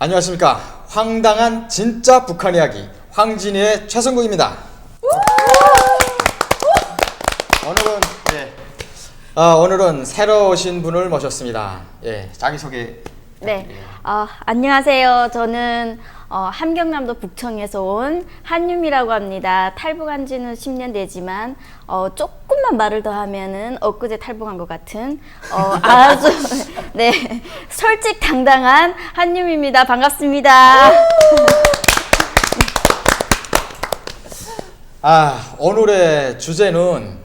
안녕하십니까. 황당한 진짜 북한 이야기 황진이의 최성국입니다. 오늘은 예, 아, 오늘은 새로 오신 분을 모셨습니다. 예, 자기 소개. 네, 어, 안녕하세요. 저는 어, 함경남도 북청에서 온 한유미라고 합니다. 탈북한 지는 10년 되지만 어, 조금만 말을 더 하면은 엊그제 탈북한 것 같은 어, 아주 네 솔직 당당한 한유미입니다. 반갑습니다. 아, 오늘의 주제는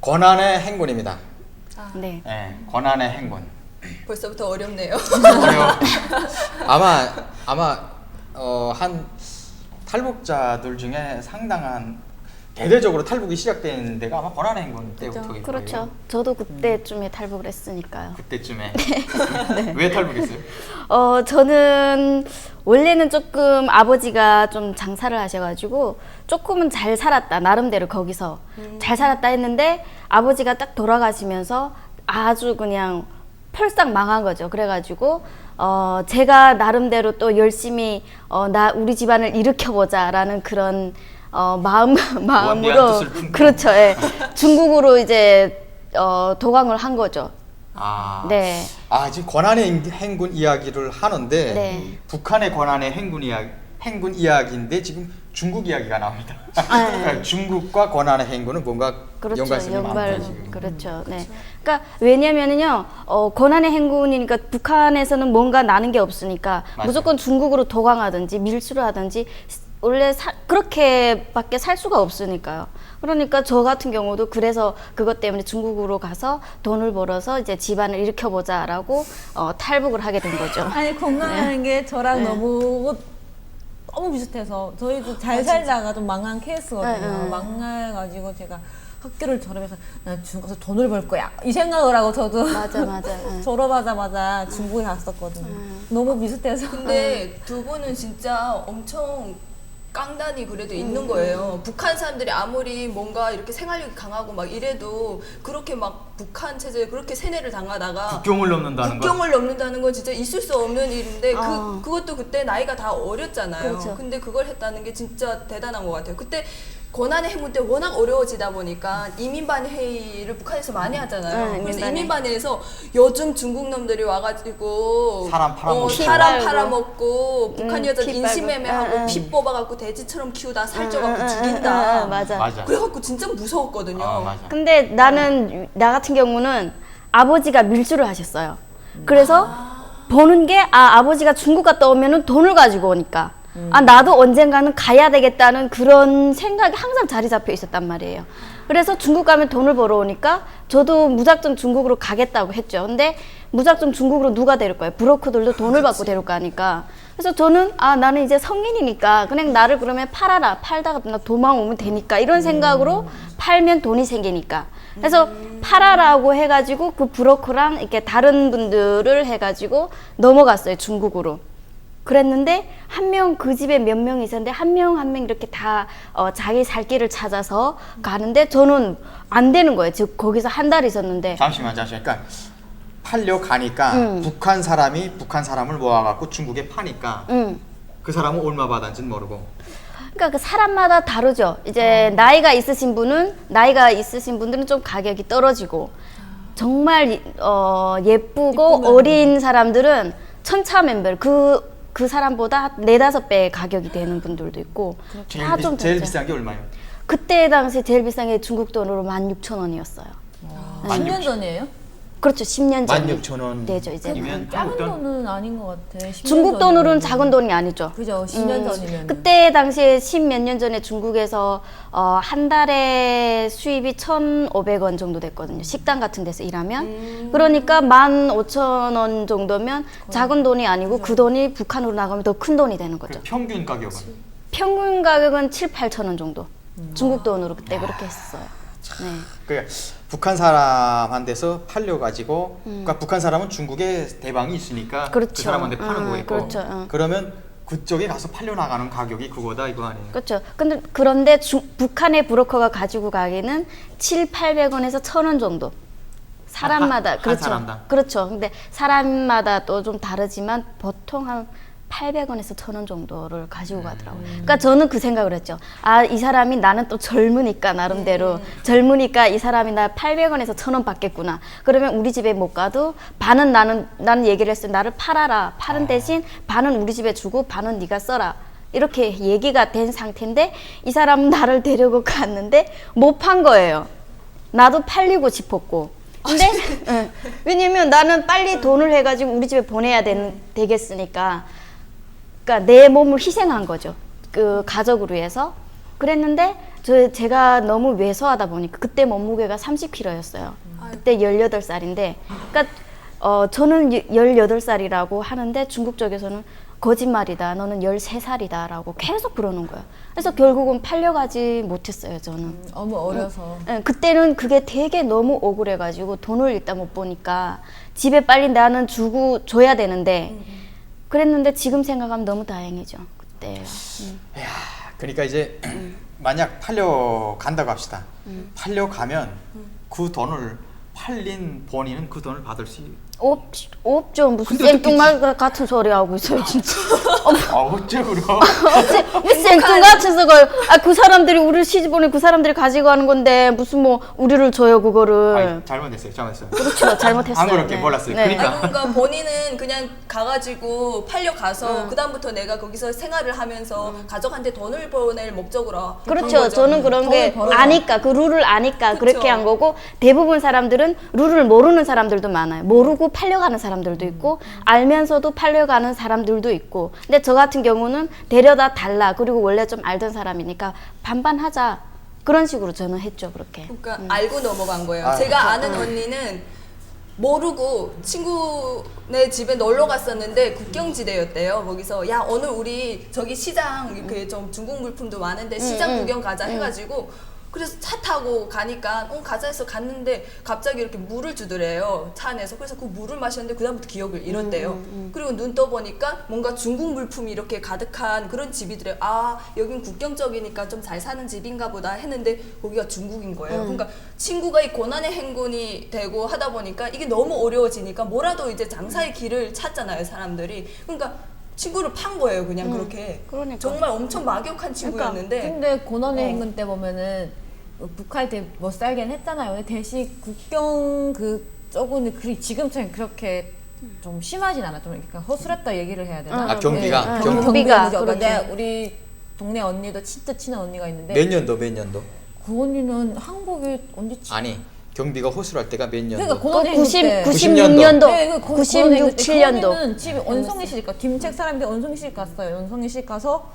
권한의 행군입니다. 네. 예, 권한의 행군. 벌써부터 어렵네요. 어려워. 아마 아마 어, 한 탈북자들 중에 상당한 대대적으로 탈북이 시작된 데가 아마 권한의 행군 때부터일 그렇죠. 거예요. 저도 그때쯤에 탈북을 했으니까요. 그때쯤에 왜 탈북했어요? 어, 저는 원래는 조금 아버지가 좀 장사를 하셔가지고 조금은 잘 살았다. 나름대로 거기서 잘 살았다 했는데 아버지가 딱 돌아가시면서 아주 그냥 펄싹 망한 거죠. 그래가지고 어, 제가 나름대로 또 열심히 어, 나 우리 집안을 일으켜보자라는 그런 어, 마음 마음으로. 그렇죠. 예. 중국으로 이제 어, 도강을 한 거죠. 아, 네. 아 지금 권한의 행- 행군 이야기를 하는데 네. 북한의 권한의 행군 이야기 행군 이야기인데 지금 중국 이야기가 나옵니다. 아, 네. 그러니까 중국과 권한의 행군은 뭔가 그렇죠. 연관성이 연발 많다 지금. 그렇죠. 네. 그러니까 왜냐면은요. 어, 권한의 행군이니까 북한에서는 뭔가 나는 게 없으니까 맞아요. 무조건 중국으로 도강하든지 밀수를 하든지 원래 사, 그렇게밖에 살 수가 없으니까요. 그러니까 저 같은 경우도 그래서 그것 때문에 중국으로 가서 돈을 벌어서 이제 집안을 일으켜보자라고 어, 탈북을 하게 된 거죠. 아니 건강한 게 저랑 네. 너무 너무 비슷해서 저희도 잘 살다가 좀 망한 케이스거든요. 네, 네. 망해가지고 제가 학교를 졸업해서 나 중국 가서 돈을 벌 거야 이 생각을 하고 저도 맞아, 맞아. 응. 졸업하자마자 중국에 갔었거든요. 너무 비슷해서 근데 두 분은 진짜 엄청 깡단이 그래도 있는 거예요. 북한 사람들이 아무리 뭔가 이렇게 생활력이 강하고 막 이래도 그렇게 막 북한 체제에 그렇게 세뇌를 당하다가 국경을 넘는다는 거. 국경을 넘는다는 건 진짜 있을 수 없는 일인데 아. 그 그것도 그때 나이가 다 어렸잖아요. 그렇죠. 근데 그걸 했다는 게 진짜 대단한 것 같아요. 그때 권한의 행군 때 워낙 어려워지다 보니까 이민반 회의를 북한에서 많이 하잖아요. 응, 그래서 이민반회. 이민반회에서 요즘 중국 놈들이 와가지고 사람 팔아먹고. 어, 피 사람. 팔아먹고 북한 응, 여자 피 인신매매하고 빨고. 응, 피 응. 뽑아갖고 돼지처럼 키우다 살쪄갖고 죽인다. 맞아. 맞아. 그래갖고 진짜 무서웠거든요. 아, 맞아. 근데 나는 나 같은 경우는 아버지가 밀수를 하셨어요. 그래서 버는 게 아 아버지가 중국 갔다 오면은 돈을 가지고 오니까 아 나도 언젠가는 가야 되겠다는 그런 생각이 항상 자리 잡혀 있었단 말이에요. 그래서 중국 가면 돈을 벌어 오니까 저도 무작정 중국으로 가겠다고 했죠. 근데 무작정 중국으로 누가 데릴 거예요? 브로커들도 돈을 받고 데릴 거 아니까. 그래서 저는 아 나는 이제 성인이니까 그냥 나를 그러면 팔아라 팔다가 나 도망 오면 되니까 이런 생각으로 팔면 돈이 생기니까 그래서 팔아라고 해가지고 그 브로커랑 이렇게 다른 분들을 해가지고 넘어갔어요 중국으로 그랬는데 한 명 그 집에 몇명 있었는데 한명 한 명 이렇게 다 어, 자기 살 길을 찾아서 가는데 저는 안 되는 거예요 즉 거기서 한 달 있었는데 잠시만 잠시만. 그러니까 팔려 가니까 응. 북한 사람이 북한 사람을 모아갖고 중국에 파니까 음. 그 사람은 얼마 받았는지는 모르고 그러니까 그 사람마다 다르죠. 이제 나이가 있으신 분은 나이가 있으신 분들은 좀 가격이 떨어지고 정말 이- 어, 예쁘고. 어린 사람들은 천차만별 그 그 사람보다 네다섯 배 가격이 되는 분들도 있고 제일, 다 비, 좀 제일 다르죠. 비싼 게 얼마예요? 그때 당시 제일 비싼 게 중국 돈으로 16,000원이었어요. 만 10년 육천. 전이에요? 그렇죠. 10년 전. 16,000원 되죠, 이제. 이면 작은 한국 돈 돈은 아닌 것 같아. 10년 중국 돈으로는 전이면. 작은 돈이 아니죠. 그죠 10년 전이면 그때 당시에 십 몇 년 전에 중국에서 어, 한 달에 수입이 1,500원 정도 됐거든요. 식당 같은 데서 일하면. 그러니까 15,000원 정도면 작은 돈이 아니고 그 돈이 북한으로 나가면 더 큰 돈이 되는 거죠. 그 평균 가격은 평균 가격은 7, 8,000원 정도. 중국 돈으로 그때 그렇게 했어요. 네. 그 북한 사람한테서 팔려 가지고 그러니까 북한 사람은 중국에 대방이 있으니까 그 음. 그렇죠. 사람한테 파는 음, 거고 그렇죠. 음. 그러면 그쪽에 가서 팔려 나가는 가격이 그거다 이거 아니에요? 그렇죠. 근데 그런데 중, 북한의 브로커가 가지고 가기는 7, 800원에서 1,000원 정도. 사람마다 한- 한 그렇죠. 사람당? 그렇죠. 근데 사람마다 또 좀 다르지만 보통 한 800원에서 1000원 정도를 가지고 가더라고요. 그러니까 저는 그 생각을 했죠. 아, 이 사람이 나는 또 젊으니까 나름대로 젊으니까 이 사람이 나 800원에서 1000원 받겠구나. 그러면 우리 집에 못 가도 반은 나는 나는 얘기를 했어요. 나를 팔아라. 파는 대신 반은 우리 집에 주고 반은 네가 써라. 이렇게 얘기가 된 상태인데 이 사람은 나를 데리고 갔는데 못 판 거예요. 나도 팔리고 싶었고. 근데 응. 왜냐면 나는 빨리 돈을 해가지고 우리 집에 보내야 되, 되겠으니까. 그러니까 내 몸을 희생한 거죠. 그 가족을 위해서. 그랬는데 저 제가 너무 왜소하다 보니까 그때 몸무게가 30kg였어요. 그때 18살인데 그러니까 어 저는 18살이라고 하는데 중국 쪽에서는 거짓말이다. 너는 13살이다라고 계속 그러는 거예요. 그래서 결국은 팔려가지 못했어요, 저는. 너무 어려서. 예, 그때는 그게 되게 너무 억울해가지고 돈을 일단 못 보니까 집에 빨리 나는 주고 줘야 되는데 그랬는데 지금 생각하면 너무 다행이죠. 그때. 음. 이야, 그러니까 이제 만약 팔려 간다고 합시다. 팔려 가면 그 돈을 팔린 본인은 그 돈을 받을 수. 없, 없죠. 무슨 근데 어떻게 생뚱말 같은 소리 하고 있어요, 진짜. 아 어째 그러? 무슨 생뚱 같은 소리. 아, 그 사람들이 우리를 시집 보내 그 사람들이 가지고 가는 건데 무슨 뭐 우리를 줘요, 그거를. 아니, 잘못했어요, 잘못했어요. 그렇죠. 잘못했어요. 안 그렇게 네. 몰랐어요. 네. 그러니까. 아니, 그러니까 본인은 그냥 가가지고 팔려가서 그다음부터 내가 거기서 생활을 하면서 가족한테 돈을 보낼 목적으로 한 그렇죠. 거죠. 저는 그런 게 돈을. 아니까 그 룰을 아니까 그렇게 그쵸. 한 거고 대부분 사람들은 룰을 모르는 사람들도 많아요. 모르고 팔려가는 사람들도 있고 알면서도 팔려가는 사람들도 있고. 근데 저 같은 경우는 데려다 달라. 그리고 원래 좀 알던 사람이니까 반반하자. 그런 식으로 저는 했죠. 그렇게. 그러니까 알고 넘어간 거예요. 아, 제가 아는 언니는 모르고 친구네 집에 놀러 갔었는데 국경지대였대요. 거기서 야 오늘 우리 저기 시장 이렇게 좀 중국 물품도 많은데 시장 음, 구경 가자 해가지고 그래서 차 타고 가니까 어 가자 해서 갔는데 갑자기 이렇게 물을 주더래요 차 안에서. 그래서 그 물을 마셨는데 그 다음부터 기억을 잃었대요. 그리고 눈 떠보니까 뭔가 중국 물품이 이렇게 가득한 그런 집이더래요 아 여긴 국경 쪽이니까 좀 잘 사는 집인가 보다 했는데 거기가 중국인 거예요. 그러니까 친구가 이 고난의 행군이 되고 하다 보니까 이게 너무 어려워지니까 뭐라도 이제 장사의 길을 찾잖아요 사람들이. 그러니까 친구를 판 거예요 그냥 그렇게. 그러니까. 정말 엄청 막역한 친구였는데. 근데 고난의 어. 행군 때 보면은 북할 때 못 살긴 했잖아요. 근데 대신 국경 그 쪽은 그 지금처럼 그렇게 좀 심하진 않아. 좀 약간 허술했다 얘기를 해야 되나? 아, 경비가? 네, 경- 경비가, 그죠. 그렇죠. 근데 우리 동네 언니도 진짜 친한 언니가 있는데 몇 년도 몇 년도? 그 언니는 한국에 언제 치... 아니 경비가 호술할 때가 몇 년도? 그러니까 그 행군 90, 때 96년도, 네, 그 고- 96, 고난의 행군 때 7년도. 그 언니는 집에 원성이 시집 가 김책 사람인데 원성이 시집 갔어요. 원성이 시집 가서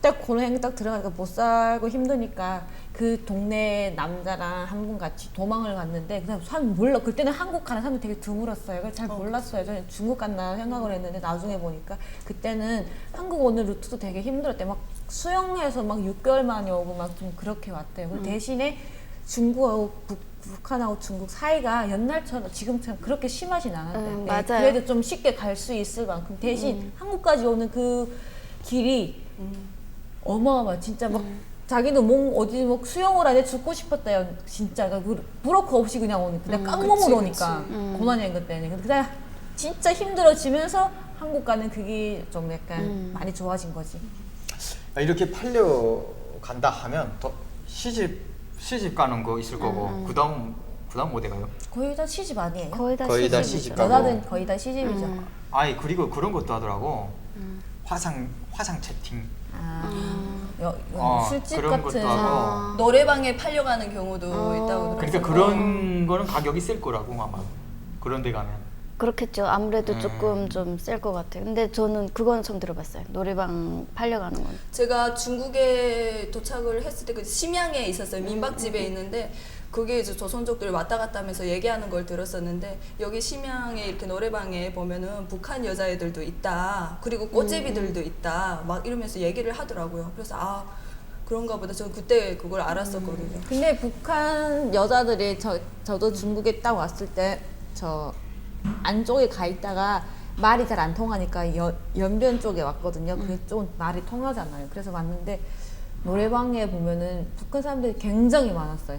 딱 행군 딱 들어가니까 못 살고 힘드니까 그 동네 남자랑 한 분 같이 도망을 갔는데 그다음 사람 몰라 그때는 한국 가는 사람이 되게 드물었어요. 그래서 잘 몰랐어요. 저는 중국 갔나 생각을 했는데 나중에 보니까 그때는 한국 오는 루트도 되게 힘들었대. 막 수영해서 막 6개월 만에 오고 막 좀 그렇게 왔대요. 음. 대신에 중국하고 북, 북한하고 중국 사이가 옛날처럼 지금처럼 그렇게 심하진 않았대요. 음, 네, 맞아요. 그래도 좀 쉽게 갈 수 있을 만큼 대신 한국까지 오는 그 길이 어마어마 진짜 막 자기는 몸 어디 뭐 수영을 하는데 죽고 싶었대요 진짜 그러니까 브로커 없이 그냥 오는 그냥 깡몸으로 그치, 오니까 고난의 행군 때는 근데 그냥 진짜 힘들어지면서 한국 가는 그게 좀 약간 많이 좋아진 거지 아, 이렇게 팔려 간다 하면 더 시집 시집 가는 거 있을 거고 그다음 그다음 어디 가요? 거의 다 시집 아니에요? 거의 다 거의 다 시집이죠. 시집 가고. 여자들은 거의 다 시집이죠 음. 아니 그리고 그런 것도 하더라고. 화상 화상 채팅. 아, 여, 어, 술집 그런 같은 것도 하고. 노래방에 팔려가는 경우도 어. 있다고 그러니까 들었어요. 그런 거는 가격이 셀 거라고 아마 그런 데 가면. 그렇겠죠. 아무래도 음. 조금 좀 셀 것 같아요. 근데 저는 그건 처음 들어봤어요. 노래방 팔려가는 건. 제가 중국에 도착을 했을 때 그 심양에 있었어요. 민박집에 있는데 그게 이제 조선족들이 왔다 갔다 하면서 얘기하는 걸 들었었는데 여기 심양에 이렇게 노래방에 보면은 북한 여자애들도 있다. 그리고 꽃제비들도 있다. 막 이러면서 얘기를 하더라고요. 그래서 아 그런가 보다. 저는 그때 그걸 알았었거든요. 근데 북한 여자들이 저 저도 중국에 딱 왔을 때 저 안쪽에 가 있다가 말이 잘 안 통하니까 여, 연변 쪽에 왔거든요. 그게 좀 말이 통하잖아요. 그래서 왔는데 노래방에 보면은 북한 사람들이 굉장히 많았어요.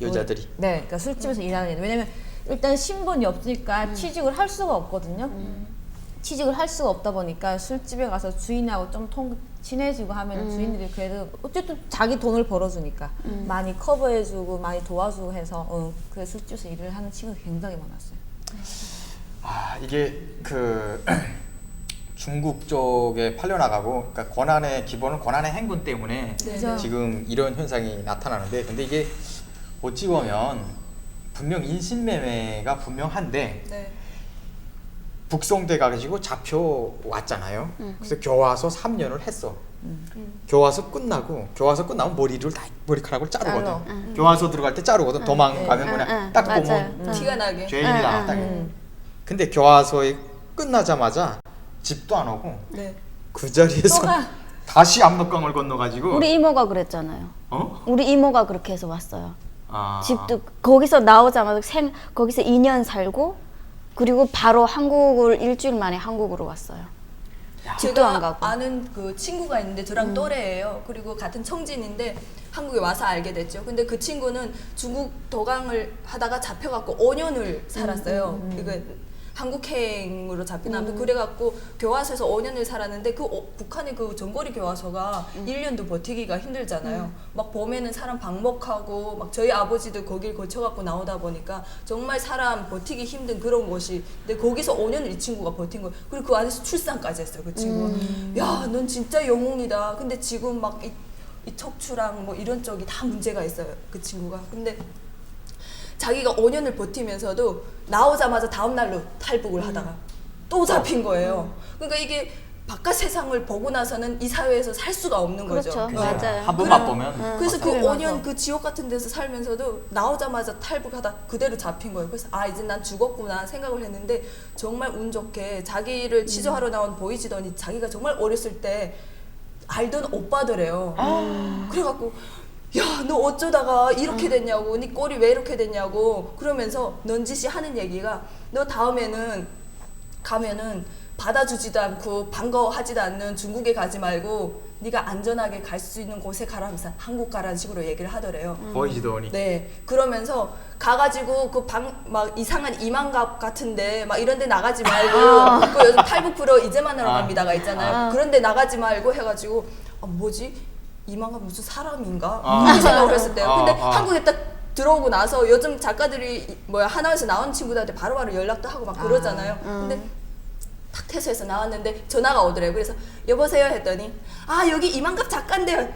여자들이. 네, 그러니까 술집에서 일하는 애들. 왜냐면 일단 신분이 없으니까 취직을 할 수가 없거든요. 취직을 할 수가 없다 보니까 술집에 가서 주인하고 좀 통 친해지고 하면 주인들이 그래도 어쨌든 자기 돈을 벌어주니까 많이 커버해주고 많이 도와주고 해서 어, 그래 술집에서 일을 하는 친구가 굉장히 많았어요. 아 이게 그 중국 쪽에 팔려나가고 그러니까 권한의 기본은 권한의 행군 때문에 네. 지금 이런 현상이 나타나는데 근데 이게 어찌 보면 분명 인신매매가 분명한데 네. 북송돼 가지고 잡혀 왔잖아요. 그래서 교화소 3년을 했어. 교화소 끝나고 교화소 끝나면 머리를 다 머리카락을 자르거든. 잘라. 교화소 들어갈 때 자르거든. 도망가면 응, 그냥 응, 딱. 보면 응. 티가 나게. 죄인이다. 응, 딱. 음. 근데 교화소에 끝나자마자 집도 안 오고 네. 그 자리에서. 다시 압록강을 건너가지고 우리 이모가 그랬잖아요. 어? 우리 이모가 그렇게 해서 왔어요. 아. 집도 거기서 나오자마자 생 거기서 2년 살고 그리고 바로 한국을 일주일 만에 한국으로 왔어요. 집도 제가 안 가고. 아는 그 친구가 있는데 저랑 음. 또래예요. 그리고 같은 청진인데 한국에 와서 알게 됐죠. 근데 그 친구는 중국 도강을 하다가 잡혀갖고 5년을 살았어요. 음, 이거 한국행으로 잡힌 아무튼 그래갖고 교화소에서 5년을 살았는데 그 어- 북한의 그 전거리 교화소가 음. 1년도 버티기가 힘들잖아요. 막 봄에는 사람 방목하고 막 저희 아버지도 거길 거쳐갖고 나오다 보니까 정말 사람 버티기 힘든 그런 곳이 근데 거기서 5년을 이 친구가 버틴 거예요. 그리고 그 안에서 출산까지 했어요. 그 친구가. 음. 야, 넌 진짜 영웅이다. 근데 지금 막 이, 이 척추랑 뭐 이런 쪽이 다 문제가 있어요. 그 친구가. 근데 자기가 5년을 버티면서도 나오자마자 다음 날로 탈북을 음. 하다가 또 잡힌 거예요. 그러니까 이게 바깥 세상을 보고 나서는 이 사회에서 살 수가 없는 거죠. 그렇죠. 네. 맞아요. 한 번만. 보면 그래서 그 맞아요. 5년 그 지옥 같은 데서 살면서도 나오자마자 탈북하다 그대로 잡힌 거예요. 그래서 아 이제 난 죽었구나 생각을 했는데 정말 운 좋게 자기를 취조하러 나온 보이지더니 자기가 정말 어렸을 때 알던 오빠더래요. 그래갖고 야 너 어쩌다가 이렇게 됐냐고 네 꼴이 왜 이렇게 됐냐고 그러면서 넌지시 하는 얘기가 너 다음에는 가면은 받아주지도 않고 반가워하지도 않는 중국에 가지 말고 네가 안전하게 갈 수 있는 곳에 가라 하면서 한국 가라는 식으로 얘기를 하더래요. 보이지도 않니. 네, 그러면서 가가지고 그 방 막 이상한 이만갑 같은데 막 이런데 나가지 말고 그 요즘 탈북 프로 이제만 하러 아. 갑니다가 있잖아요. 그런데 나가지 말고 해가지고 아 뭐지 이만갑 무슨 사람인가 아. 이렇게 생각을 했을 때요. 근데 아, 아. 한국에 딱 들어오고 나서 요즘 작가들이 이- 뭐야 하나에서 나온 친구들한테 바로바로 연락도 하고 막 그러잖아요. 근데 탁 퇴소해서 나왔는데 전화가 오더래요. 그래서 여보세요 했더니 아 여기 이만갑 작가인데요.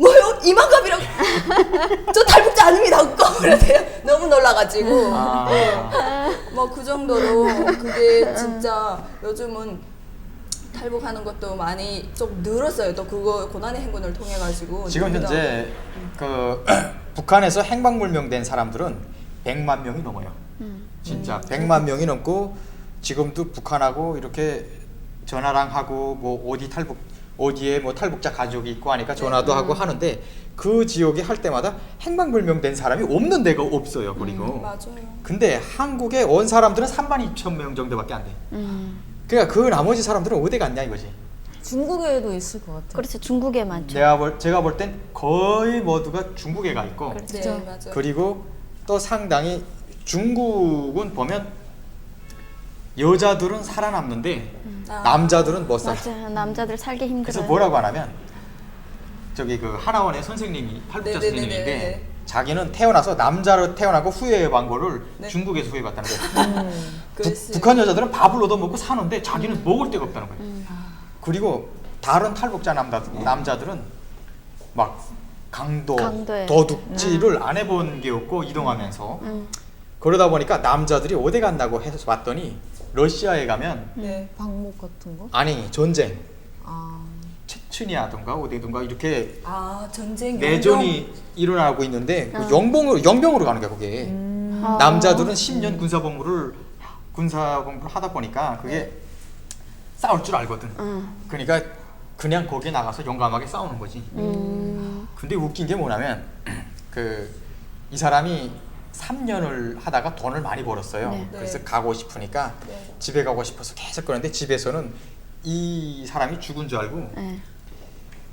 뭐요? 이만갑이라고? 저 탈북자 아닙니다. 그러세요. 너무 놀라가지고 아. 뭐그 정도로 그게 진짜 요즘은 탈북하는 것도 많이 좀 늘었어요. 또 그거 고난의 행군을 통해 가지고 지금 현재 그 북한에서 행방불명된 사람들은 100만 명이 넘어요. 진짜 100만 명이 넘고 지금도 북한하고 이렇게 전화랑 하고 뭐 어디 탈북 어디에 뭐 탈북자 가족이 있고 하니까 전화도 하고 하는데 그 지역에 할 때마다 행방불명된 사람이 없는 데가 없어요. 그리고 맞아요. 근데 한국에 온 사람들은 3만 2천 명 정도밖에 안 돼. 음. 그러니까 그 나머지 사람들은 어디 갔냐 이거지. 중국에도 있을 것 같아요. 그렇죠. 중국에 많죠. 제가 볼 제가 볼 땐 거의 모두가 중국에 가 있고 그렇죠. 네, 그렇죠. 맞아요. 그리고 또 상당히 중국은 보면 여자들은 살아남는데 아. 남자들은 못 살아. 맞아요. 남자들 살기 힘들어요. 그래서 뭐라고 하냐면 저기 그 하나원의 선생님이 탈북자 네네네네. 선생님인데 자기는 태어나서 남자로 태어나고 후회해본 거를 네. 중국에서 후회받다는 거예요. 부- 글쎄. 북한 여자들은 밥을 얻어먹고 사는데 자기는 음. 먹을 데가 없다는 거예요. 그리고 다른 탈북자 남자, 남자들은 막 강도, 강도에. 도둑질을 안 해본 게 없고 이동하면서 음. 그러다 보니까 남자들이 어디 갔나고 해서 봤더니 러시아에 가면 네. 방목 같은 거? 아니 전쟁 아. 체츠니아든가 어디든가 이렇게 아 전쟁 내전이 일어나고 있는데 그 영봉으로 영병으로 가는 거야 그게 음. 아. 남자들은 10년 군사 복무를 군사 복무를 하다 보니까 그게 네. 싸울 줄 알거든. 음. 그러니까 그냥 거기에 나가서 용감하게 싸우는 거지. 음. 근데 웃긴 게 뭐냐면 그 이 사람이 3년을 하다가 돈을 많이 벌었어요. 네. 그래서 네. 가고 싶으니까 네. 집에 가고 싶어서 계속 그러는데 집에서는 이 사람이 죽은 줄 알고 네.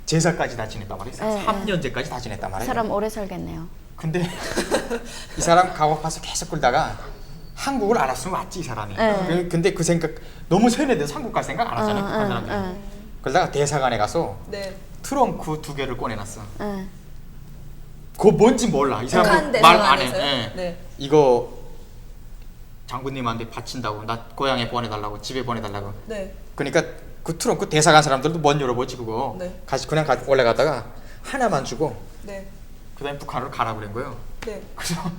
제사까지 다 지냈단 말이에요. 네, 3년제까지 다 지냈단 그 말이에요. 사람 오래 살겠네요. 근데 이 사람 가고 파서 계속 끌다가 한국을 알았으면 왔지 이 사람이. 네. 그- 근데 그 생각 너무 세뇌돼서 한국 갈 생각 안 하잖아요. 사람들이. 어. 그러다가 대사관에 가서 네. 트렁크 두 개를 꺼내놨어. 응. 그거 뭔지 몰라. 이 북한 사람 말 안 해. 대사관에서요? 예. 네. 이거 장군님한테 바친다고 나 고향에 보내달라고 집에 보내달라고. 네. 그러니까 그 트렁크 대사관 사람들도 못 열어보지 그거. 네. 가시 그냥 가, 올라가다가 하나만 주고 네. 그다음에 북한으로 가라 그런 거예요. 네. 그래서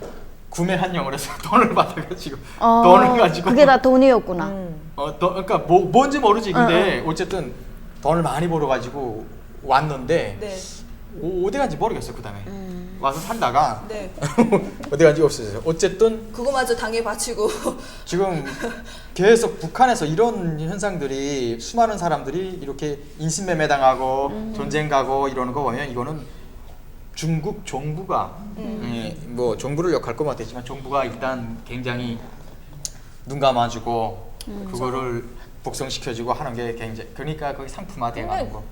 구매 한영을 해서 돈을 받아가지고 어, 돈을 가지고 그게 다 돈이었구나. 음. 어, 돈, 그러니까 뭐 뭔지 모르지 근데 어, 어 쨌든 돈을 많이 벌어가지고 왔는데 네. 오, 어디 간지 모르겠어요 그 다음에 음. 와서 살다가 네. 어디 간지 없어졌어요. 어쨌든 그거마저 당해 바치고 지금 계속 북한에서 이런 현상들이 수많은 사람들이 이렇게 인신매매 당하고 음. 전쟁 가고 이러는 거 보면 이거는 중국 정부가 예, 뭐 정부를 욕할 것 같았지만 정부가 일단 굉장히 눈 감아주고 음. 그거를 복성시켜주고 하는 게 굉장히 그러니까 거기 상품화돼가는 거.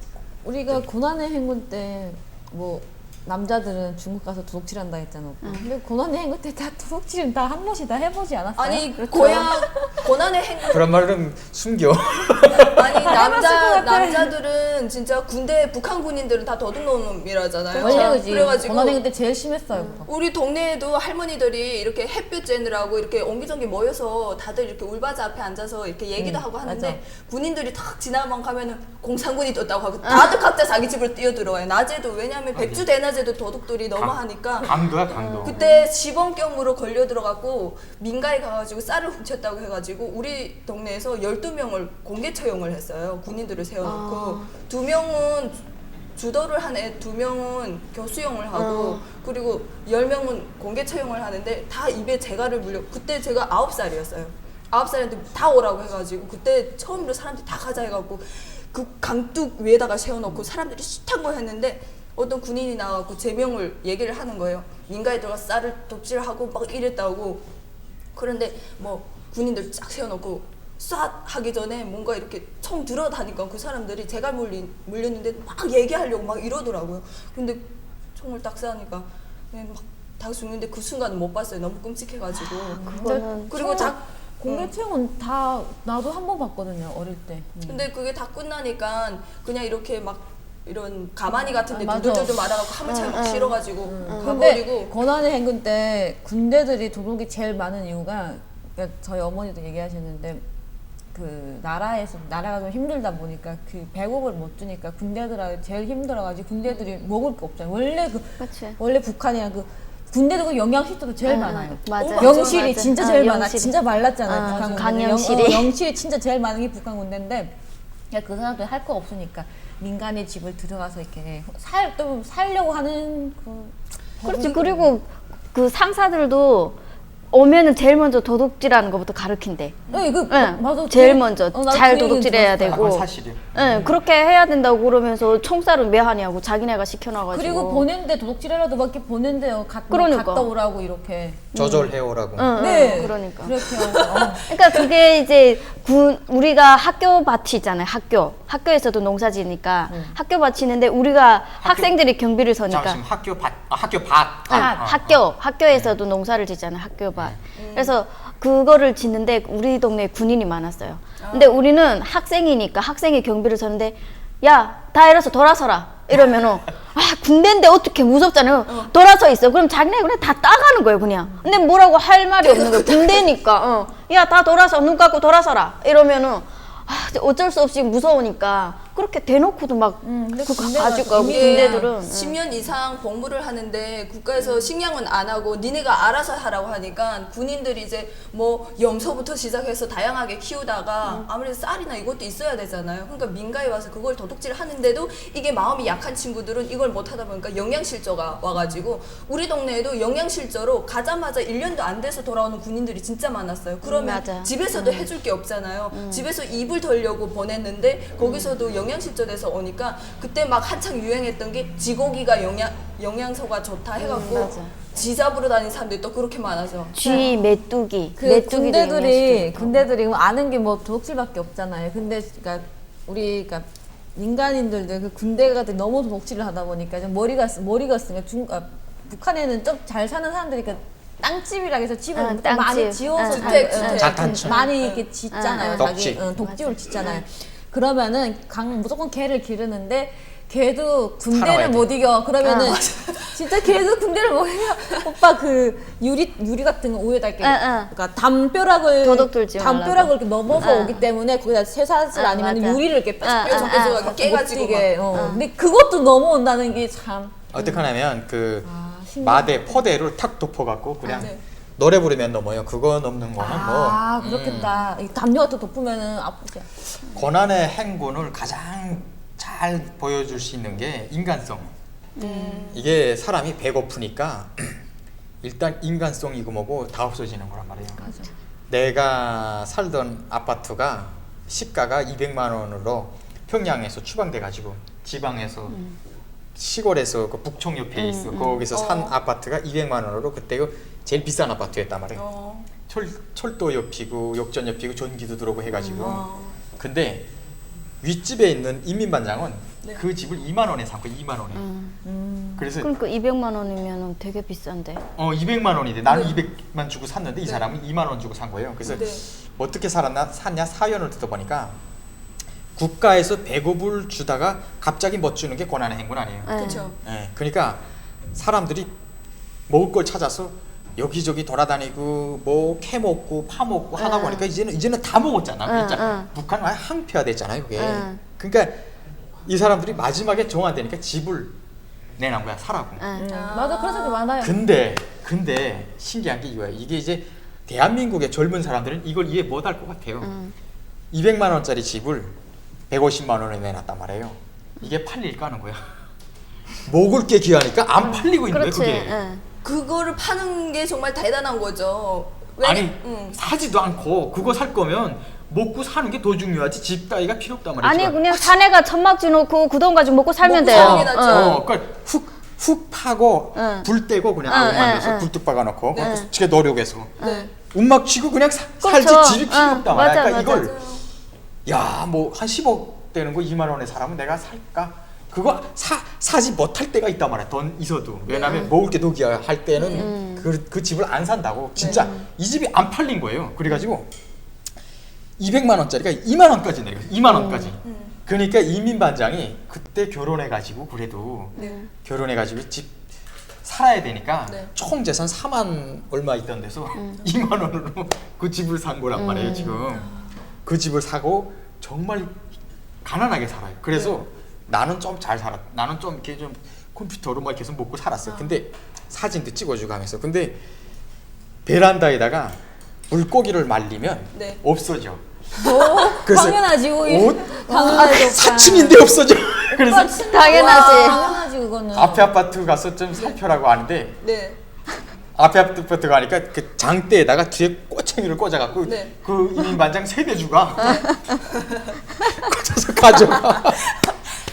우리가 고난의 행군 때 뭐 남자들은 중국 가서 도둑질한다 했잖아. 오빠. 근데 고난의 행군 때다 도둑질은 다 한 번씩 다 해보지 않았어요? 아니 그렇죠. 고향 고난의 행군 그런 말은 숨겨. 아니 남자. 남자들은 진짜 군대 북한 군인들은 다 도둑놈이라잖아요. 원래 그지. 그래가지고 고난의 행군 때 제일 심했어요. 오빠. 우리 동네에도 할머니들이 이렇게 햇볕 쬐느라고 이렇게 옹기종기 모여서 다들 이렇게 울바자 앞에 앉아서 이렇게 얘기도 음, 하고 하는데 맞아. 군인들이 탁 지나만 가면은 공산군이 떴다고 하고 다들 각자 자기 집을 뛰어들어와요. 낮에도 왜냐하면 백주 대낮 에도 도둑들이 너무 강- 하니까 강도야 강도. 그때 시범경무로 걸려 들어갔고 민가에 가가지고 쌀을 훔쳤다고 해가지고 우리 동네에서 12명을 공개 처형을 했어요. 군인들을 세워놓고 아. 두 명은 주도를 한 애 두 명은 교수형을 하고 어. 그리고 열 명은 공개 처형을 하는데 다 입에 재갈을 물려 그때 제가 아홉 살이었어요. 아홉 살인데 다 오라고 해가지고 그때 처음으로 사람들이 다 가자 해갖고 그 강둑 위에다가 세워놓고 사람들이 숱한 거 했는데 어떤 군인이 나와갖고 제 명을 얘기를 하는 거예요. 민가에 들어가 쌀을 독질하고 막 이랬다고 그런데 뭐 군인들 쫙 세워놓고 쏴 하기 전에 뭔가 이렇게 총 들어다니까 그 사람들이 제가 물린 물렸는데 막 얘기하려고 막 이러더라고요. 근데 총을 딱 쏴니까 그냥 막다 죽는데 그 순간은 못 봤어요. 너무 끔찍해가지고. 그거는 그리고 다 공개 체험은 다 나도 한 번 봤거든요 어릴 때. 음. 근데 그게 다 끝나니까 그냥 이렇게 막 이런 가마니 같은데 아, 맞아. 두들두들 맞아갖고 하물차에 막. 실어가지고 근데 가버리고 고난의 행군 때 군대들이 도둑이 제일 많은 이유가 그러니까 저희 어머니도 얘기하셨는데 그 나라에서 나라가 좀 힘들다 보니까 그 배급을 못 주니까 군대들하고 제일 힘들어가지고 군대들이 먹을 게 없잖아요. 원래 그 그치. 원래 북한이랑 그 군대들 그 영양실도 제일 응, 많아요. 응, 맞아. 영실이 맞아. 진짜 어, 제일 많아. 영실이. 진짜 말랐잖아요. 어, 북한 군대는. 강영실이. 영, 어, 영실이 진짜 제일 많은 게 북한 군대인데 그냥 그 사람들 할 거 없으니까 민간의 집을 들어가서 이렇게 살 또 살려고 하는 그 그렇지. 그리고 그 상사들도 오면은 제일 먼저 도둑질하는 것부터 가르친대. 네, 그 응, 맞아. 제일 그- 먼저 어, 잘 도둑질해야. 아, 되고. 그건 사실이에요. 응, 그렇게 해야 된다고 그러면서 총살은 왜 하냐고 자기네가 시켜놔가지고. 그리고 보낸데 도둑질하라도 막 이렇게 보낸대요. 갔, 그러니까. 갔다 오라고 이렇게. 조절해 오라고. 응, 네. 응, 그러니까. 그렇게 하고. 어. 그러니까 그게 이제 군 우리가 학교 밭이 있잖아요. 학교 학교에서도 농사지니까 학교 밭이는데 우리가 학생들이 경비를 서니까 잠시만 학교 밭 아, 학교 밭. 아, 아, 아, 학교 아. 학교에서도 농사를 짓잖아요. 학교 밭. 그래서 그거를 짓는데 우리 동네에 군인이 많았어요. 근데 우리는 학생이니까 학생이 경비를 서는데 야 다 이래서 돌아서라 이러면은 아 군대인데 어떻게 무섭잖아요. 돌아서 있어. 그럼 자기네 그냥 다 따가는 거예요 그냥. 근데 뭐라고 할 말이 없는 거예요. 군대니까. 어. 야다 돌아서 눈 감고 돌아서라 이러면은 아, 어쩔 수 없이 무서우니까 그렇게 대놓고도 막 음, 근데 그거 군대가 가지고 가고 군대들은 응. 10년 이상 복무를 하는데 국가에서 식량은 안 하고 니네가 알아서 하라고 하니까 군인들이 이제 뭐 염소부터 시작해서 다양하게 키우다가 아무래도 쌀이나 이것도 있어야 되잖아요. 그러니까 민가에 와서 그걸 도둑질 하는데도 이게 마음이 약한 친구들은 이걸 못 하다 보니까 영양실조가 와가지고 우리 동네에도 영양실조로 가자마자 1년도 안 돼서 돌아오는 군인들이 진짜 많았어요. 그러면 맞아. 집에서도 해줄 게 없잖아요. 집에서 입을 덜려고 보냈는데 거기서도 영 양실조돼서 오니까 그때 막 한창 유행했던 게 지고기가 영양 영양소가 좋다 해갖고 음, 맞아. 지 잡으러 다니는 사람들이 또 그렇게 많아서 쥐 메뚜기 그 메뚜기도 군대들이. 군대들이 뭐 아는 게 뭐 도둑질밖에 없잖아요. 근데 그러니까 우리 그러니까 민간인들도 그 군대가 너무 도둑질을 하다 보니까 좀 머리가 쓰- 머리가 쓰니까 중 아, 북한에는 좀 잘 사는 사람들이 그 땅집이라 해서 집을 땅집. 많이 지어서 응, 주택, 주택. 자탄촌. 많이 이렇게 짓잖아요. 응, 응. 자기. 응, 독집을 짓잖아요. 그러면은 강 무조건 개를 기르는데 걔도 군대를 살아와야 못 이겨. 그러면은 진짜 걔도 군대를 못 이겨. 오빠 그 유리 유리 같은 거 응, 응. 그러니까 담벼락을 도둑 담벼락을. 이렇게 넘어서 응. 오기 때문에 거기다 쇠사슬 응, 아니면 맞아. 유리를 이렇게 응, 응, 뾰족뾰족하게 못 깨가지고 뛰게. 어. 근데 그것도 넘어온다는 게 참. 어떻게 하냐면 그 아. 마대 포대를 탁 덮어갖고 그냥 네. 노래 부르면 넘어요. 그거 넘는 거는 뭐아 그렇겠다. 이 담요 같은 거 덮으면은 아프지. 고난의 행군을 가장 잘 보여줄 수 있는 게 인간성. 이게 사람이 배고프니까 일단 인간성이고 뭐고 다 없어지는 거란 말이에요. 내가 살던 아파트가 시가가 200만 원으로 평양에서 추방돼 가지고 지방에서 시골에서 그 북청 옆에 있어 거기서 산 어. 아파트가 200만 원으로 그때 그 제일 비싼 아파트였단 말이에요. 어. 철 철도 옆이고 역전 옆이고 전기도 들어오고 해가지고 어. 근데 윗집에 있는 인민반장은 네. 그 집을 2만 원에 샀고 2만 원에 음. 그래서 그러니까 200만 원이면 되게 비싼데. 어 200만 원인데 나는 네. 200만 주고 샀는데 이 네. 사람은 2만 원 주고 산 거예요. 그래서 네. 어떻게 살았나 샀냐 사연을 듣어보니까 국가에서 배급을 주다가 갑자기 못 주는 게 고난의 행군 아니에요. 네. 그렇죠. 예, 그러니까 사람들이 먹을 걸 찾아서 여기저기 돌아다니고 뭐 캐 먹고 파 먹고 하다 응. 보니까 이제는 이제는 다 먹었잖아. 응. 북한은 아예 항폐화 됐잖아요, 그게. 응. 그러니까 이 사람들이 마지막에 정화되니까 집을 내놓은 거야 사라고. 응. 아. 맞아 그런 사람들 많아요. 근데 근데 신기한 게 이거야. 이게 이제 대한민국의 젊은 사람들은 이걸 이해 못 할 것 같아요. 응. 200만 원짜리 집을 150만 원에 내놨단 말이에요. 이게 팔릴까 하는 거야. 먹을 게 귀하니까 안 팔리고 있는 거야. 그게. 응. 그거를 파는 게 정말 대단한 거죠. 왜? 아니 응. 사지도 않고 그거 살 거면 먹고 사는 게 더 중요하지 집 따위가 필요 없단 말이야. 아니. 그냥 사내가 천막 주놓고 그 돈 가지고 먹고 살면 먹고 돼요. 사는 게 낫죠. 응. 어, 그러니까 훅, 훅 파고 응. 불 떼고 그냥 응, 아웅 응, 만들어서 응. 굴뚝 박아놓고 네. 집에 노력해서 네. 운막 치고 그냥 사, 살지 그렇죠. 집이 필요 응, 없단 말이야. 맞아, 그러니까 맞아. 이걸 야 뭐 한 10억 되는 거 2만 원에 사라면 내가 살까? 그거 사 사지 못할 때가 있단 말이야. 돈 있어도. 왜냐하면 먹을 게 독이야 할 때는 그, 그 집을 안 산다고. 진짜 이 집이 안 팔린 거예요. 그래가지고 200만 원짜리가 2만 원까지 내려 2만 원까지. 그러니까 이민 반장이 그때 결혼해가지고 그래도 네. 결혼해가지고 집 살아야 되니까 네. 총 재산 4만 얼마 있던 데서 2만 원으로 그 집을 산 거란 말이에요 지금. 그 집을 사고 정말 가난하게 살아요. 그래서 나는 좀 잘 살았 나는 좀 이렇게 좀 컴퓨터로 막 계속 먹고 살았어 요 근데 사진도 찍어주고 하면서 근데 베란다에다가 물고기를 말리면 네. 없어져 뭐 그래서 당연하지. 옷 당연하지 오빠. 4층인데 없어져 그래서 오빠. 당연하지. 와, 당연하지 그거는. 앞에 아파트 가서 좀 살펴라고 하는데 네. 앞에 아파트 가니까 그 장대에다가 뒤에 꼬챙이를 꽂아갖고 네. 그 이민 반장 세대주가 꽂아서 가져가.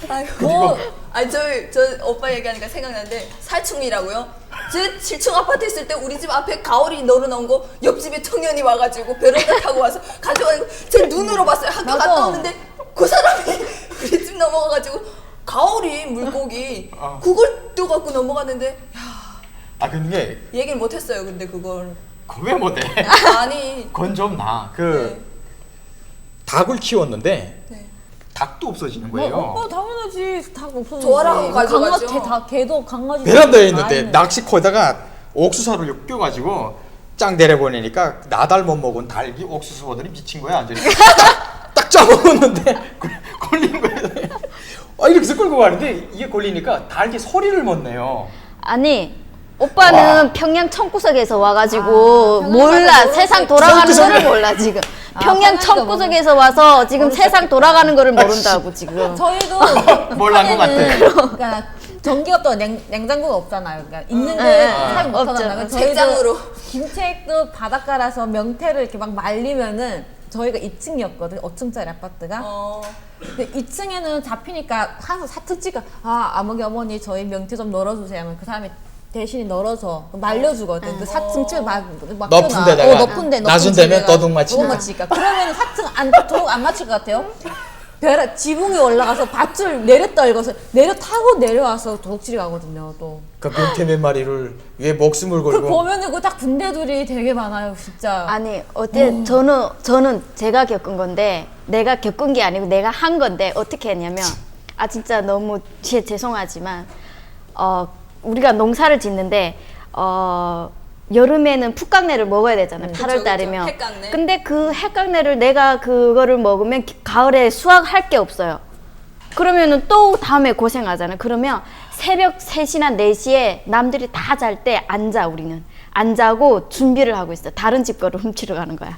아이고. 뭐 아니 저, 저 오빠 얘기하니까 생각나는데 살충이라고요? 제 7층 아파트 있을 때 우리 집 앞에 가오리 널어놓은 거 옆집에 청년이 와가지고 베란다 타고 와서 가져가는 거제 눈으로 봤어요 학교 맞아. 갔다 오는데 그 사람이 우리 집 넘어가가지고 가오리 물고기 어. 그걸 또 갖고 넘어갔는데 아 근데 얘기를 못했어요 근데 그걸 그왜 못해? 아니 그건 좀 나. 그 네. 닭을 키웠는데 네. 닭도 없어지는 뭐, 거예요. 오빠 당연하지 닭. 좋아라고 가져가죠. 강아지 다 개도 강아지. 베란다에 다 있는데 있는. 낚시 코에다가 옥수수를 껴가지고 짱 내려보내니까 나달 못 먹은 닭이 옥수수 보더니 미친 거야 완전히 딱, 딱 잡아먹었는데 걸린 거예요. 아 이렇게 해서 끌고 가는데 이게 걸리니까 닭이 소리를 못 내요. 아니 오빠는 와. 평양 청구석에서 와가지고 아, 평양 몰라 가서 세상 돌아가는 청구석에. 거를 몰라 지금 아, 평양 평양도 청구석에서 와서 지금 세상 돌아가는 거를 모른다고 지금 저희도 뭘한것 같아. 북한에는 그러니까 전기업도 냉, 냉장고가 없잖아요. 그러니까 있는 네, 데 네. 사용 없죠. 못하잖아요. 저희도 책장으로. 김치액도 바닷가라서 명태를 이렇게 막 말리면은 저희가 2층이었거든. 5층짜리 아파트가. 어, 근데 2층에는 잡히니까 항상 사특지가 아 아무개 어머니 저희 명태 좀 널어주세요 하면 그 사람이 대신에 널어서 말려주거든. 그 4층 층 막, 막 높은. 데다가 어, 높은데 낮은 높은 데면 집에가 떠둑 맞히니까. 떠둑 맞히니까. 그러면 4층 안 도둑 안 맞힐 것 같아요? 벼락 지붕에 올라가서 밧줄 내려 떨궈서 내려 타고 내려와서 도둑질이 가거든요. 또. 그 변태 몇 마리를 왜 목숨을 그 걸고 보면은 그딱 군대들이 되게 많아요, 진짜. 아니 어때 저는 저는 제가 겪은 건데 내가 겪은 게 아니고 내가 한 건데 어떻게 했냐면 아 진짜 너무 제, 죄송하지만 어 우리가 농사를 짓는데 어 여름에는 풋강내를 먹어야 되잖아요. 음, 8월 그쵸, 달이면. 근데 그 햇강내를 내가 그거를 먹으면 기- 가을에 수확할 게 없어요. 그러면은 또 다음에 고생하잖아요. 그러면 새벽 3시나 4시에 남들이 다 잘 때 안 자, 우리는. 안 자고 준비를 하고 있어. 다른 집 거를 훔치러 가는 거야.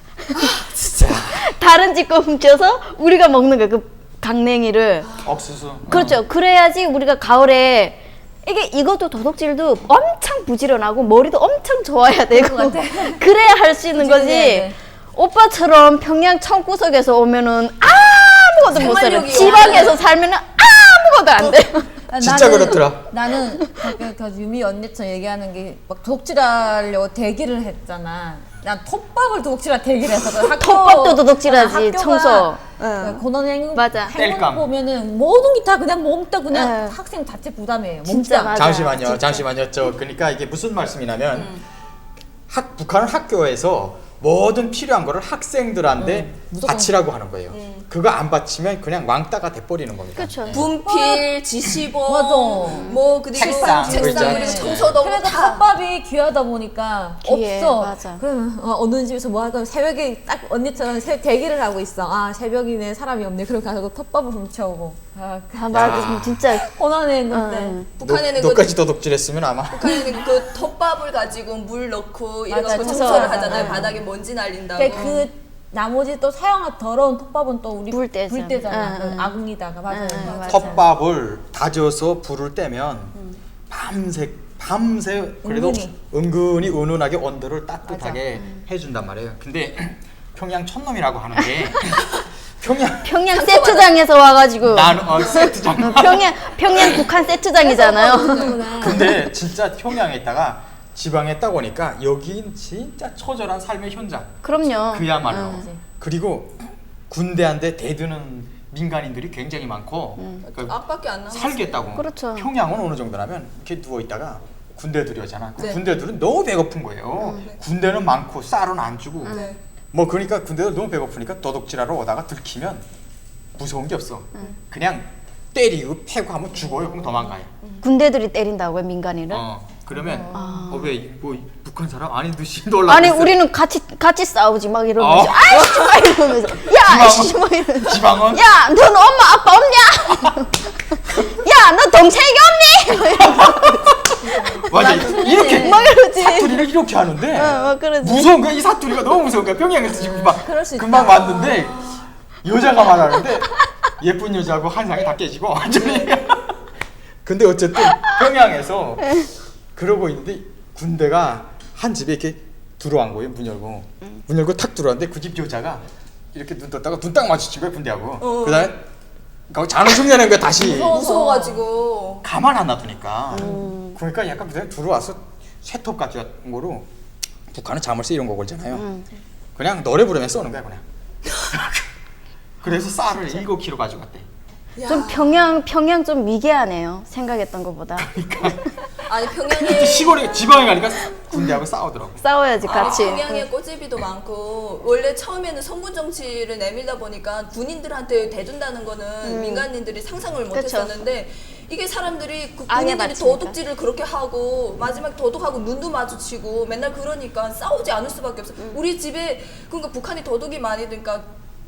진짜 다른 집 거 훔쳐서 우리가 먹는 거야. 그 강냉이를. 옥수수 그렇죠. 그래야지 우리가 가을에 이게 이것도 도둑질도 엄청 부지런하고 머리도 엄청 좋아야 되고 그래야 할 수 있는 거지. 돼. 오빠처럼 평양 청구석에서 오면은 아무것도 못 살아. 생활력이 지방에서 살면은 아 무것도 안 돼. 아, 진짜 나는- 그렇더라. 나는 그, 그 유미 언니처럼 얘기하는 게막 도둑질하려고 대기를 했잖아. 난 톱밥을 도둑질할 대기를 했어. 그 학교, 톱밥도 도둑질하지, 어, 학교가 청소. 그 고난 행동 맞아. 뗄감. 보면은 모든 게 다 그냥 몸다 그냥 네. 학생 자체 부담이에요. 진짜 몸짱. 맞아. 잠시만요 진짜. 잠시만요 저 그러니까 이게 무슨 말씀이냐면 학 북한은 학교에서 모든 필요한 거를 학생들한테 무조건. 바치라고 하는 거예요 그거 안 바치면 그냥 왕따가 돼버리는 겁니다 그렇죠. 분필, 지시본, 맞아. 뭐 그리고 책상, 책상. 그리고 청소도 그래도 다 컵밥이 귀하다 보니까 귀해, 없어. 맞아. 그러면 어, 어느 집에서 뭐 할까 새벽에 딱 언니처럼 새, 대기를 하고 있어. 아 새벽이네 사람이 없네. 그럼 가서 톱밥을 훔쳐오고. 아, 그 아, 맞아. 진짜. 고난의 건데. 응. 북한에는 너, 그 너까지 도둑질했으면 아마 북한에는 그 톱밥을 가지고 물 넣고 맞아, 이래갖고 청소. 청소를. 하잖아요. 응. 바닥에 먼지 날린다고. 근데 그 나머지 또 사용한 더러운 톱밥은 또 우리 불 때죠. 불때잖아. 응, 그 응. 아궁이다가 맞아요. 응, 응, 맞아요. 맞아. 텃밥을 다져서 불을 떼면 밤새 밤새 그래도 은근히. 은근히 은은하게 온도를 따뜻하게 해준단 말이에요. 근데 평양 촌놈이라고 하는 게 평양 평양 세트장에서 와가지고. 나는 어, 세트장 평양, 평양 북한 세트장이잖아요. 근데 진짜 평양에 있다가 지방에 딱 오니까 여긴 진짜 처절한 삶의 현장. 그럼요. 그야말로. 응. 그리고 군대한테 대드는 민간인들이 굉장히 많고 그 앞밖에 안 남았어. 살겠다고. 그렇죠. 평양은 어느 정도냐면 이렇게 누워 있다가 군대들이 오잖아. 그 네. 군대들은 너무 배고픈 거예요. 군대는 많고 쌀은 안 주고. 네. 뭐 그러니까 군대들 너무 배고프니까 도둑질하러 오다가 들키면 무서운 게 없어. 그냥 때리고 패고 하면 죽어요. 그럼 도망가요. 군대들이 때린다고요, 민간인을? 어 그러면 어, 왜 뭐 북한 사람? 아니 듯이 놀라. 아니 우리는 같이 같이 싸우지. 막 이러면서. 어. 아이씨 막 이러면서. 야 아이씨 막 이러면서. 지방은 야 너는 엄마 아빠 없냐? 야 너 동생이 없니? 막 이러면서 맞아 이렇게 막 이러지. 사투리를 이렇게 하는데 어, 막 그러지. 무서운 거야 이 사투리가 너무 무서운 거야. 평양에서 지금 막 그럴 수 있다. 금방 왔는데 여자가 말하는데 예쁜 여자하고 한상이 다 깨지고 완전히. 근데 어쨌든 평양에서 그러고 있는데 군대가 한 집에 이렇게 들어온 거예요 문 열고. 문 열고 탁 들어왔는데 그 집 여자가 이렇게 눈 떴다가 눈 딱 마주친 거야 군대하고. 어. 그다음에 그 잔을 내는 거야 다시. 무서워가지고. 가만 안 놔두니까. 그러니까 약간 그냥 들어와서 쇠톱 같은 거로 북한은 자물쇠 이런 거 걸잖아요. 그냥 노래 부르면 쏘는 거야 그냥. 그래서 쌀을 7kg 가져갔대 좀 평양 평양 좀 미개하네요 생각했던 것보다 아니 또 평양에 시골에 지방에 가니까 군대하고 싸우더라고 싸워야지 같이 아니, 평양에 꽃제비도 많고 원래 처음에는 성군 정치를 내밀다 보니까 군인들한테 대준다는 거는 민간인들이 상상을 못 음. 그쵸. 했었는데 이게 사람들이 그 군인들이. 도둑질을 그렇게 하고 마지막 도둑하고 눈도 마주치고 맨날 그러니까 싸우지 않을 수밖에 없어. 음. 우리 집에 그러니까 북한이 도둑이 많이 되니까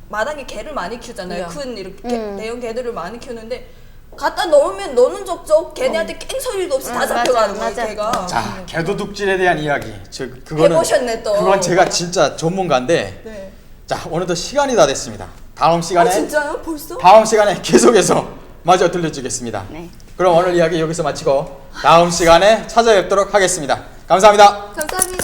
마당에 개를 많이 키우잖아요. 야. 큰 이렇게 개- 음. 대형 개들을 많이 키우는데 갖다 넣으면 넣는 적적 걔네한테 깽 소리도 없이 다 응, 잡혀가는 어. 맞아, 거예요. 맞아. 걔가. 자 개도둑질에 대한 이야기 저 그거는 해보셨네, 또. 그건 제가 진짜 전문가인데 네. 자 오늘도 시간이 다 됐습니다 다음 시간에 아 진짜요? 벌써? 다음 시간에 계속해서 마저 들려주겠습니다 네. 그럼 오늘 이야기 여기서 마치고 다음 시간에 찾아뵙도록 하겠습니다 감사합니다 감사합니다.